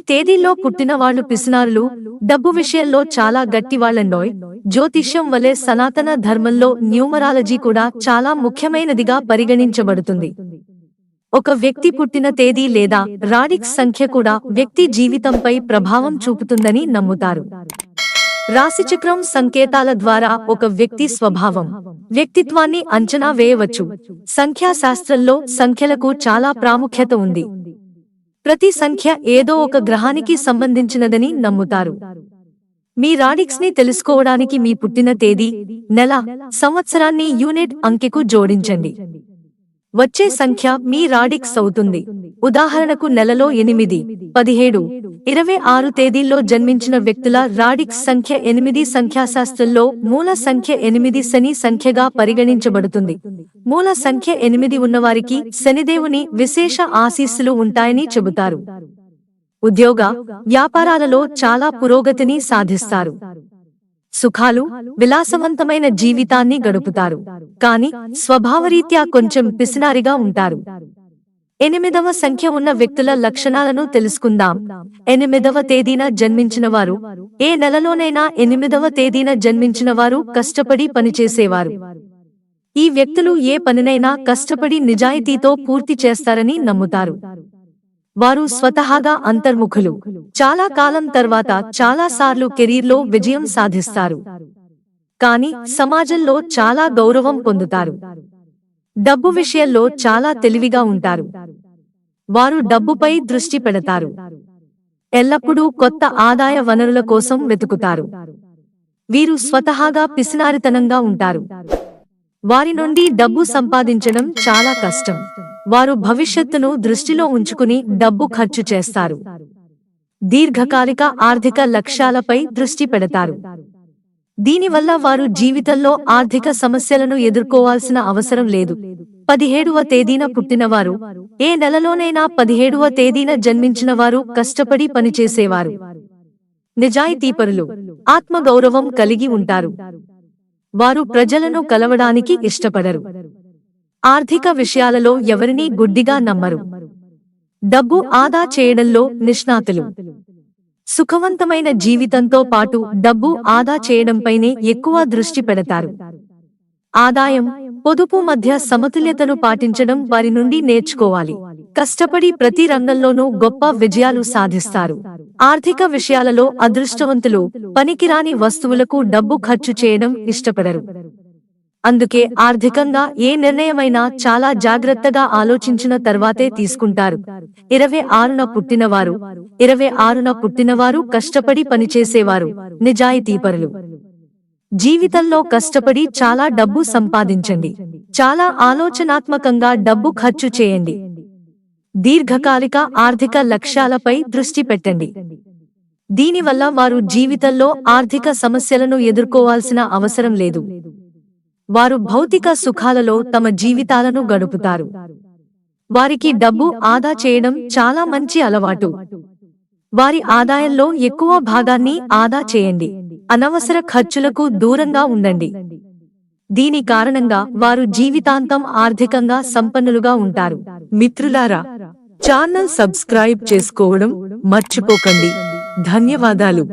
తేదీలో పుట్టిన వాళ్ళు పిసినారులు డబ్బు విషయంలో చాలా గట్టివాళ్ళండోయ్ జ్యోతిష్యం వలె సనాతన ధర్మంలో న్యూమరాలజీ కూడా చాలా ముఖ్యమైనదిగా పరిగణించబడుతుంది. ఒక వ్యక్తి పుట్టిన తేదీ లేదా రాడిక్స్ సంఖ్య కూడా వ్యక్తి జీవితంపై ప్రభావం చూపుతుందని నమ్ముతారు. రాశిచక్రం సంకేతాల ద్వారా ఒక వ్యక్తి స్వభావం. వ్యక్తిత్వాన్ని అంచనా వేయవచ్చు. సంఖ్యాశాస్త్రంలో సంఖ్యలకు చాలా ప్రాముఖ్యత ఉంది. ప్రతి సంఖ్య ఏదో ఒక గ్రహానికి సంబంధించినదని నమ్ముతారు. మీ రాడిక్స్ని తెలుసుకోవడానికి మీ పుట్టిన తేదీ నెల సంవత్సరాన్ని యూనిట్ అంకెకు జోడించండి. వచ్చే సంఖ్య మీ రాడిక్స్ అవుతుంది. ఉదాహరణకు నెలలో ఎనిమిది పదిహేడు ఇరవై ఆరు తేదీల్లో జన్మించిన వ్యక్తుల రాడిక్స్ సంఖ్య ఎనిమిది సంఖ్యాశాస్త్రంలో మూల సంఖ్య ఎనిమిది శని సంఖ్యగా పరిగణించబడుతుంది. మూల సంఖ్య ఎనిమిది ఉన్నవారికి శనిదేవుని విశేష ఆశీస్సులు ఉంటాయని చెబుతారు. ఉద్యోగ వ్యాపారాలలో చాలా పురోగతిని సాధిస్తారు. సుఖాలు విలాసవంతమైన జీవితాన్ని గడుపుతారు. కాని స్వభావరీత్యా కొంచెం పిసినారిగా ఉంటారు. ఎనిమిదవ సంఖ్య ఉన్న వ్యక్తుల లక్షణాలను తెలుసుకుందాం. ఎనిమిదవ తేదీన జన్మించిన వారు ఏ నెలలోనైనా ఎనిమిదవ తేదీన జన్మించిన వారు కష్టపడి పనిచేసేవారు. ఈ వ్యక్తులు ఏ పనినైనా కష్టపడి నిజాయితీతో పూర్తి చేస్తారని నమ్ముతారు. వారు స్వతహాగా అంతర్ముఖులు. చాలా కాలం తర్వాత చాలా సార్లు కెరీర్లో విజయం సాధిస్తారు. కానీ సమాజంలో చాలా గౌరవం పొందుతారు. డబ్బు విషయంలో చాలా తెలివిగా ఉంటారు. వారు డబ్బుపై దృష్టి పెడతారు. ఎల్లప్పుడూ కొత్త ఆదాయ వనరుల కోసం వెతుకుతారు. వీరు స్వతహాగా పిసినారితనంగా ఉంటారు. వారి నుండి డబ్బు సంపాదించడం చాలా కష్టం. వారు భవిష్యత్తును దృష్టిలో ఉంచుకుని డబ్బు ఖర్చు చేస్తారు. దీర్ఘకాలిక ఆర్థిక లక్ష్యాలపై దృష్టి పెడతారు. దీనివల్ల వారు జీవితంలో ఆర్థిక సమస్యలను ఎదుర్కోవాల్సిన అవసరం లేదు. పదిహేడవ తేదీన పుట్టినవారు ఏ నెలలోనైనా పదిహేడవ తేదీన జన్మించిన వారు కష్టపడి పనిచేసేవారు. నిజాయితీపరులు ఆత్మగౌరవం కలిగి ఉంటారు. వారు ప్రజలను కలవడానికి ఇష్టపడరు. ఆర్థిక విషయాలలో ఎవరినీ గుడ్డిగా నమ్మరు. డబ్బు ఆదా చేయడంలో నిష్ణాతులు. సుఖవంతమైన జీవితంతో పాటు డబ్బు ఆదా చేయడంపైనే ఎక్కువ దృష్టి పెడతారు. ఆదాయం పొదుపు మధ్య సమతుల్యతను పాటించడం వారి నుండి నేర్చుకోవాలి. కష్టపడి ప్రతి రంగంలోనూ గొప్ప విజయాలు సాధిస్తారు. ఆర్థిక విషయాలలో అదృష్టవంతులు పనికిరాని వస్తువులకు డబ్బు ఖర్చు చేయడం ఇష్టపడరు. అందుకే ఆర్థికంగా ఏ నిర్ణయమైనా చాలా జాగ్రత్తగా ఆలోచించిన తర్వాతే తీసుకుంటారు. ఇరవై ఆరున పుట్టినవారు ఇరవై ఆరున పుట్టినవారు కష్టపడి పనిచేసేవారు నిజాయితీపరులు. జీవితంలో కష్టపడి చాలా డబ్బు సంపాదించండి. చాలా ఆలోచనాత్మకంగా డబ్బు ఖర్చు చేయండి. దీర్ఘకాలిక ఆర్థిక లక్ష్యాలపై దృష్టి పెట్టండి. దీనివల్ల వారు జీవితంలో ఆర్థిక సమస్యలను ఎదుర్కోవాల్సిన అవసరం లేదు. వారు భౌతిక సుఖాలలో తమ జీవితాలను గడుపుతారు. వారికి డబ్బు ఆదా చేయడం చాలా మంచి అలవాటు. వారి ఆదాయంలో ఎక్కువ భాగాన్ని ఆదా చేయండి. అనవసర ఖర్చులకు దూరంగా ఉండండి. దీని కారణంగా వారు జీవితాంతం ఆర్థికంగా సంపన్నులుగా ఉంటారు. మిత్రులారా ఛానల్ సబ్స్క్రైబ్ చేసుకోవడం మర్చిపోకండి. ధన్యవాదాలు.